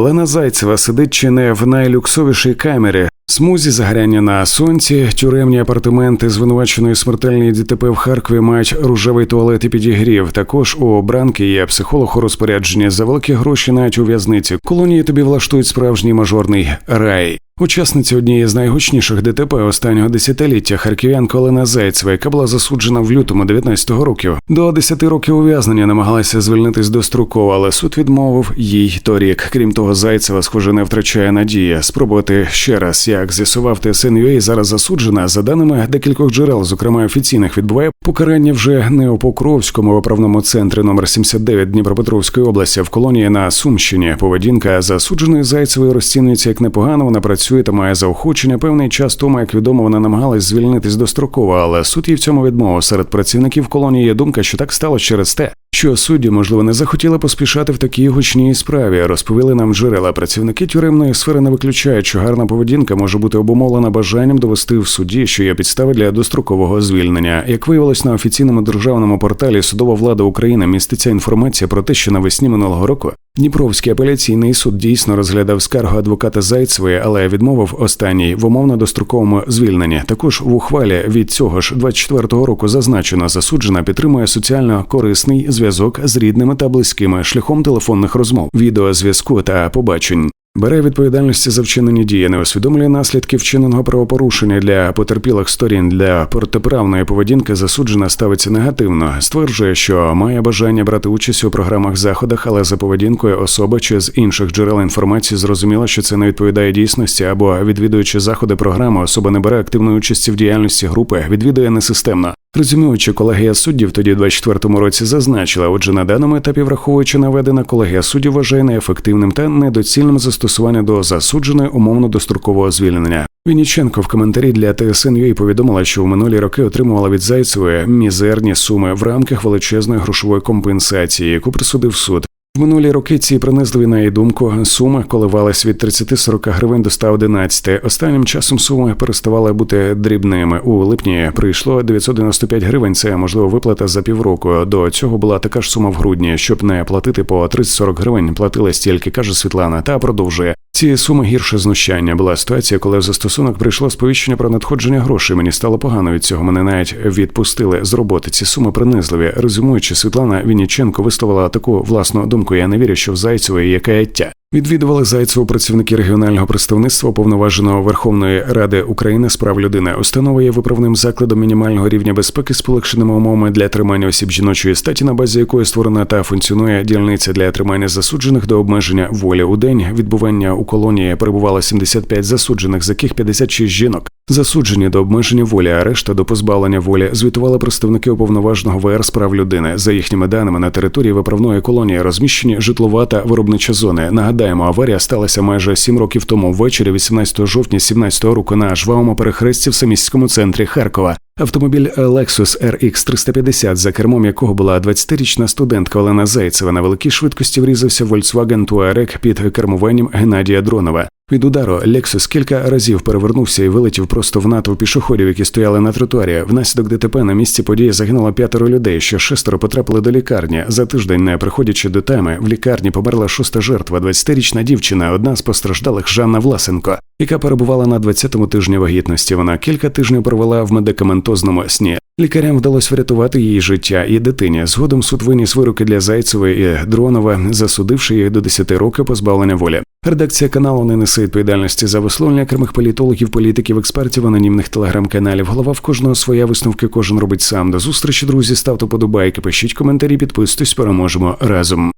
Олена Зайцева сидить чи не в найлюксовішій камері. Смузі загоряння на сонці, тюремні апартаменти звинуваченої смертельної ДТП в Харкові мають ружевий туалет і підігрів. Також у бранки є психолог у розпорядженні за великі гроші навіть у в'язниці. Колонії тобі влаштують справжній мажорний рай. Учасниця однієї з найгучніших ДТП останнього десятиліття харків'янка Олена Зайцева, яка була засуджена в лютому 19-го років. До 10 років ув'язнення намагалася звільнитись достроково, але суд відмовив їй торік. Крім того, Зайцева, схоже, не втрачає надії. Спробувати ще раз, як з'ясував ТСНЮА, зараз засуджена за даними декількох джерел, зокрема офіційних, відбуває покарання вже не у Покровському виправному центрі номер 79 Дніпропетровської області, в колонії на Сумщині. Поведінка засудженої Зайцевої розцінюється як непогано. Вона працює та має заохочення. Певний час тому, як відомо, вона намагалась звільнитись достроково, але суд їй в цьому відмовив. Серед працівників колонії є думка, що так стало через те, що судді, можливо, не захотіли поспішати в такій гучній справі. Розповіли нам джерела. Працівники тюремної сфери не виключають, що гарна поведінка може бути обумовлена бажанням довести в суді, що є підстави для дострокового звільнення. Як виявилось на офіційному державному порталі Судова влада України міститься інформація про те, що навесні минулого року Дніпровський апеляційний суд дійсно розглядав скаргу адвоката Зайцевої, але відмовив останній в умовно достроковому звільненні. Також в ухвалі від цього ж 24-го року зазначено, засуджена підтримує соціально корисний зв'язок з рідними та близькими шляхом телефонних розмов, відеозв'язку та побачень. Бере відповідальності за вчинені дії, не усвідомлює наслідки вчиненого правопорушення для потерпілих сторін для протиправної поведінки засуджена ставиться негативно. Стверджує, що має бажання брати участь у програмах заходах, але за поведінкою особи чи з інших джерел інформації зрозуміло, що це не відповідає дійсності або відвідуючи заходи програми, особа не бере активної участі в діяльності групи, відвідує несистемно. Резюмуючи, колегія суддів тоді 24-му році зазначила, отже, на даному етапі, враховуючи наведене, колегія суддів вважає неефективним та недоцільним застосування до засудженої умовно дострокового звільнення. Вініченко в коментарі для ТСНЮ повідомила, що в минулі роки отримувала від Зайцевої мізерні суми в рамках величезної грошової компенсації, яку присудив суд. Минулі роки ці принизливі на її думку суми коливались від 30-40 гривень до 111. Останнім часом суми переставали бути дрібними. У липні прийшло 995 гривень. Це можливо виплата за півроку. До цього була така ж сума в грудні. Щоб не платити по 30-40 гривень, платили стільки, каже Світлана, та продовжує. Ці суми гірше знущання. Була ситуація, коли в застосунок прийшло сповіщення про надходження грошей. Мені стало погано від цього. Мене навіть відпустили з роботи. Ці суми принизливі. Резюмуючи, Світлана Вінніченко висловила таку власну думку. Я не вірю, що в Зайцевої є каяття. Відвідували Зайцеву працівники регіонального представництва уповноваженого Верховної Ради України з прав людини. Установа є виправним закладом мінімального рівня безпеки з полегшеними умовами для тримання осіб жіночої статі, на базі якої створена та функціонує дільниця для тримання засуджених до обмеження волі. У день відбування у колонії перебувало 75 засуджених, з яких 56 жінок. Засуджені до обмеження волі, а решта до позбавлення волі звітували представники уповноваженого ВР з прав людини. За їхніми даними на території виправної колонії розміщені житлова та виробнича зони. Нагадаємо, аварія сталася майже сім років тому, ввечері 18 жовтня 17 року на жвавому перехресті в саміському центрі Харкова. Автомобіль Lexus RX 350, за кермом якого була 20-річна студентка Олена Зайцева на великій швидкості врізався Volkswagen Touareg під кермуванням Геннадія Дронова. Від удару Lexus кілька разів перевернувся і вилетів просто в натовп пішоходів, які стояли на тротуарі. Внаслідок ДТП на місці події загинуло п'ятеро людей. Ще шестеро потрапили до лікарні. За тиждень, не приходячи до теми, в лікарні померла шоста жертва, 20-річна дівчина, одна з постраждалих Жанна Власенко, яка перебувала на 20-му тижні вагітності. Вона кілька тижнів провела в медикаментозному сні. Лікарям вдалося врятувати її життя і дитині. Згодом суд виніс вироки для Зайцевої і Дронова, засудивши їх до 10 років позбавлення волі. Редакція каналу не несе відповідальності за висловлення окремих політологів, політиків, експертів, анонімних телеграм-каналів. Голова в кожного своя висновки кожен робить сам. До зустрічі, друзі. Ставте подобайки, пишіть коментарі, підписуйтесь, переможемо разом.